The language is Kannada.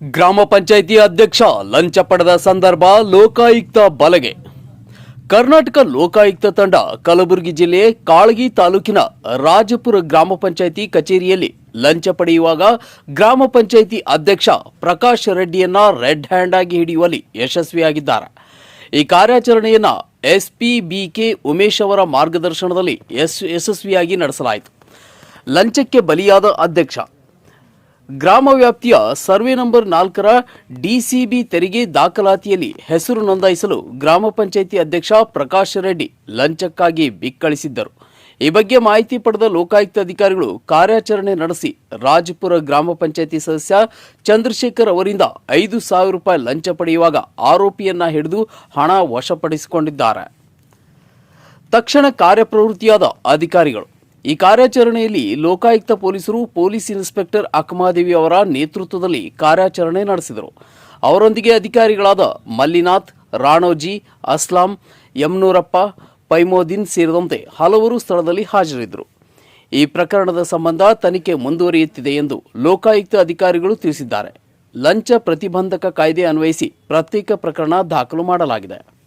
ಗ್ರಾಮ ಪಂಚಾಯಿತಿ ಅಧ್ಯಕ್ಷ ಲಂಚ ಪಡೆದ ಸಂದರ್ಭ ಲೋಕಾಯುಕ್ತ ಬಲಗೆ. ಕರ್ನಾಟಕ ಲೋಕಾಯುಕ್ತ ತಂಡ ಕಲಬುರಗಿ ಜಿಲ್ಲೆ ಕಾಳಗಿ ತಾಲೂಕಿನ ರಾಜಪುರ ಗ್ರಾಮ ಪಂಚಾಯಿತಿ ಕಚೇರಿಯಲ್ಲಿ ಲಂಚ ಪಡೆಯುವಾಗ ಗ್ರಾಮ ಪಂಚಾಯಿತಿ ಅಧ್ಯಕ್ಷ ಪ್ರಕಾಶ್ ರೆಡ್ಡಿಯನ್ನ ರೆಡ್ ಹ್ಯಾಂಡ್ ಆಗಿ ಹಿಡಿಯುವಲ್ಲಿ ಯಶಸ್ವಿಯಾಗಿದ್ದಾರೆ. ಈ ಕಾರ್ಯಾಚರಣೆಯನ್ನ ಎಸ್ಪಿ ಬಿಕೆ ಉಮೇಶ್ ಅವರ ಮಾರ್ಗದರ್ಶನದಲ್ಲಿ ಯಶ್, ಯಶಸ್ವಿಯಾಗಿ ನಡೆಸಲಾಯಿತು. ಲಂಚಕ್ಕೆ ಬಲಿಯಾದ ಅಧ್ಯಕ್ಷ ಗ್ರಾಮ ವ್ಯಾಪ್ತಿಯ ಸರ್ವೆ ನಂಬರ್ ನಾಲ್ಕರ ಡಿಸಿಬಿ ತೆರಿಗೆ ದಾಖಲಾತಿಯಲ್ಲಿ ಹೆಸರು ನೋಂದಾಯಿಸಲು ಗ್ರಾಮ ಪಂಚಾಯಿತಿ ಅಧ್ಯಕ್ಷ ಪ್ರಕಾಶ್ ರೆಡ್ಡಿ ಲಂಚಕ್ಕಾಗಿ ಬಿಕ್ಕಳಿಸಿದ್ದರು. ಈ ಬಗ್ಗೆ ಮಾಹಿತಿ ಪಡೆದ ಲೋಕಾಯುಕ್ತ ಅಧಿಕಾರಿಗಳು ಕಾರ್ಯಾಚರಣೆ ನಡೆಸಿ ರಾಜಪುರ ಗ್ರಾಮ ಪಂಚಾಯಿತಿ ಸದಸ್ಯ ಚಂದ್ರಶೇಖರ್ ಅವರಿಂದ ಐದು ಸಾವಿರ ರೂಪಾಯಿ ಲಂಚ ಪಡೆಯುವಾಗ ಆರೋಪಿಯನ್ನ ಹಿಡಿದು ಹಣ ವಶಪಡಿಸಿಕೊಂಡಿದ್ದಾರೆ. ತಕ್ಷಣ ಕಾರ್ಯಪ್ರವೃತ್ತಿಯಾದ ಅಧಿಕಾರಿಗಳು ಈ ಕಾರ್ಯಾಚರಣೆಯಲ್ಲಿ ಲೋಕಾಯುಕ್ತ ಪೊಲೀಸರು ಪೊಲೀಸ್ ಇನ್ಸ್ಪೆಕ್ಟರ್ ಅಕ್ಮಾದೇವಿ ಅವರ ನೇತೃತ್ವದಲ್ಲಿ ಕಾರ್ಯಾಚರಣೆ ನಡೆಸಿದರು. ಅವರೊಂದಿಗೆ ಅಧಿಕಾರಿಗಳಾದ ಮಲ್ಲಿನಾಥ್, ರಾಣೋಜಿ, ಅಸ್ಲಾಂ ಯಮ್ನೂರಪ್ಪ ಪೈಮೋದಿನ್ ಸೇರಿದಂತೆ ಹಲವರು ಸ್ಥಳದಲ್ಲಿ ಹಾಜರಿದ್ದರು. ಈ ಪ್ರಕರಣದ ಸಂಬಂಧ ತನಿಖೆ ಮುಂದುವರಿಯುತ್ತಿದೆ ಎಂದು ಲೋಕಾಯುಕ್ತ ಅಧಿಕಾರಿಗಳು ತಿಳಿಸಿದ್ದಾರೆ. ಲಂಚ ಪ್ರತಿಬಂಧಕ ಕಾಯ್ದೆ ಅನ್ವಯಿಸಿ ಪ್ರತ್ಯೇಕ ಪ್ರಕರಣ ದಾಖಲು ಮಾಡಲಾಗಿದೆ.